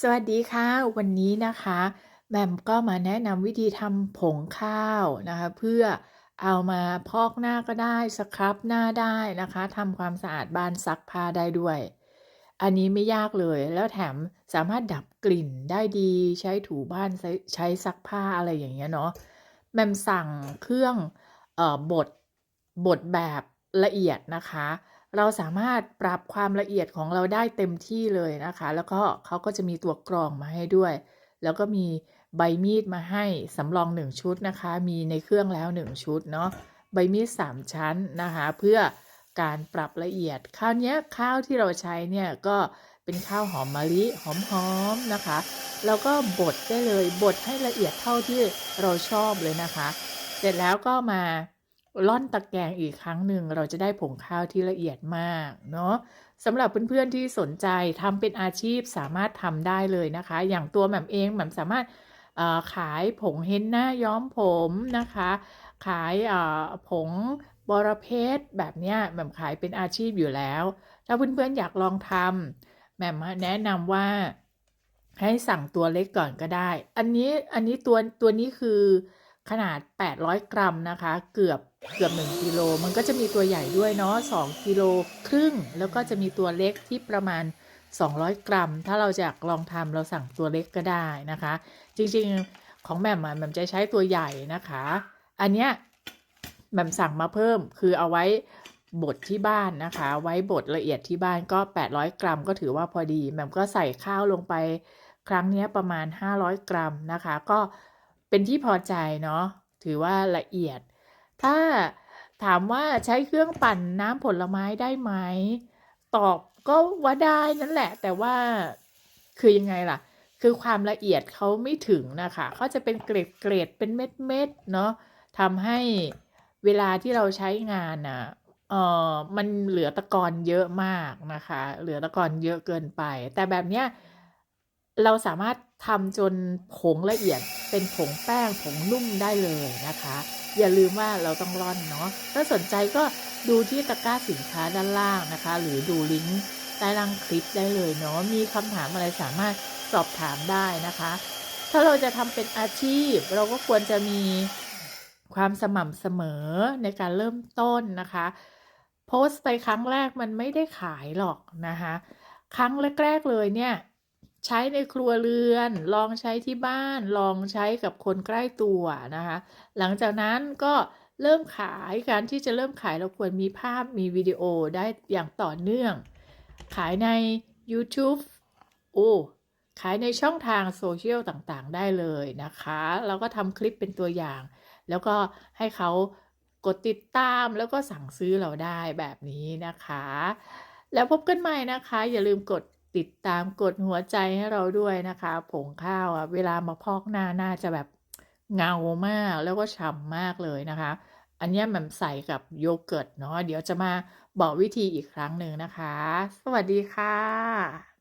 สวัสดีค่ะ วันนี้นะคะแหม่มก็มาแนะนำวิธีทำผงข้าวนะคะ เพื่อเอามาพอกหน้าก็ได้สครับหน้าได้นะคะทำความสะอาดบ้านซักผ้าได้ด้วย อันนี้ไม่ยากเลยแล้วแถมสามารถดับกลิ่นได้ดีใช้ถูบ้านใช้ใช้ซักผ้าอะไรอย่างเงี้ยเนาะแหม่มสั่งเครื่องเอ่อบดบดแบบละเอียดนะคะ เราสามารถปรับความละเอียดของเราได้เต็มที่เลยนะคะ แล้วก็เขาก็จะมีตัวกรองมาให้ด้วย แล้วก็มีใบมีดมาให้สำรอง 1 ชุดนะคะ มีในเครื่องแล้ว 1 ชุดเนาะใบมีด 3 ชั้นนะคะ เพื่อการปรับละเอียดข้าวเนี้ยข้าวที่เราใช้เนี่ยก็เป็นข้าวหอมมะลิหอมๆนะคะ แล้วก็บดได้เลยบดให้ละเอียดเท่าที่เราชอบเลยนะคะ เสร็จแล้วก็มา ล่อนตะแกรงอีกครั้งหนึ่งเราจะได้ผงข้าวที่ละเอียดมากเนาะสำหรับเพื่อนๆที่สนใจทำเป็นอาชีพสามารถทำได้เลยนะคะ อย่างตัวแหม่มเองแหม่มสามารถขายผงเฮนน่าย้อมผมนะคะ ขายผงบอระเพ็ดแบบนี้แหม่มขายเป็นอาชีพอยู่แล้ว ถ้าเพื่อนๆอยากลองทำแหม่มแนะนำว่าให้สั่งตัวเล็กก่อนก็ได้ อันนี้อันนี้ตัวตัวนี้คือ ขนาด 800 กรัมนะคะ เกือบเกือบ 1 กิโล มันก็จะมีตัวใหญ่ด้วยเนาะ2กิโลครึ่ง แล้วก็จะมีตัวเล็กที่ประมาณ 200 กรัม ถ้าเราจะลองทำเราสั่งตัวเล็กก็ได้นะคะ จริงๆของแหม่มแหม่มจะใช้ตัวใหญ่นะคะ อันเนี้ยแหม่มสั่งมาเพิ่มคือเอาไว้บดที่บ้านนะคะ ไว้บดละเอียดที่บ้านก็ 800 กรัม ก็ถือว่าพอดีแหม่มก็ใส่ข้าวลงไปครั้งนี้ประมาณ 500 กรัมนะคะ ก็ เป็นที่พอใจเนาะถือว่าละเอียด ถ้าถามว่าใช้เครื่องปั่นน้ำผลไม้ได้ไหม ตอบก็ว่าได้นั่นแหละ แต่ว่าคือยังไงล่ะ คือความละเอียดเขาไม่ถึงนะคะเขาจะเป็นเกรดเกรดเป็นเม็ดเม็ดเนาะทำให้เวลาที่เราใช้งานอะเออมันเหลือตะกอนเยอะมากนะคะ เหลือตะกอนเยอะเกินไป แต่แบบเนี้ย เราสามารถทำจนผงละเอียดเป็นผงแป้งผงนุ่มได้เลยนะคะ อย่าลืมว่าเราต้องร่อนเนาะถ้าสนใจก็ดูที่ตะกร้าสินค้าด้านล่างนะคะ หรือดูลิงก์ใต้ล่างคลิปได้เลยเนาะมีคำถามอะไรสามารถสอบถามได้นะคะ ถ้าเราจะทำเป็นอาชีพ เราก็ควรจะมีความสม่ำเสมอในการเริ่มต้นนะคะ โพสต์ไปครั้งแรกมันไม่ได้ขายหรอกนะคะ ครั้งแรก ๆ เลยเนี่ย ใช้ในครัวเรือน ลองใช้ที่บ้าน ลองใช้กับคนใกล้ตัวนะคะ หลังจากนั้นก็เริ่มขายการที่จะเริ่มขายเราควรมีภาพมีวิดีโอได้อย่างต่อเนื่อง ขายใน YouTube โอ้ขายในช่องทางโซเชียลต่างๆ ได้เลยนะคะ เราก็ทำคลิปเป็นตัวอย่าง แล้วก็ให้เขากดติดตามแล้วก็สั่งซื้อเราได้แบบนี้นะคะ แล้วพบกันใหม่นะคะ อย่าลืมกด ติดตามกดหัวใจให้เราด้วยนะคะ ผงข้าวอะเวลามาพอกหน้าน่าจะแบบเงามากแล้วก็ฉ่ำมากเลยนะคะ อันนี้มันใส่กับโยเกิร์ตเนาะเดี๋ยวจะมาบอกวิธีอีกครั้งหนึ่งนะคะ สวัสดีค่ะ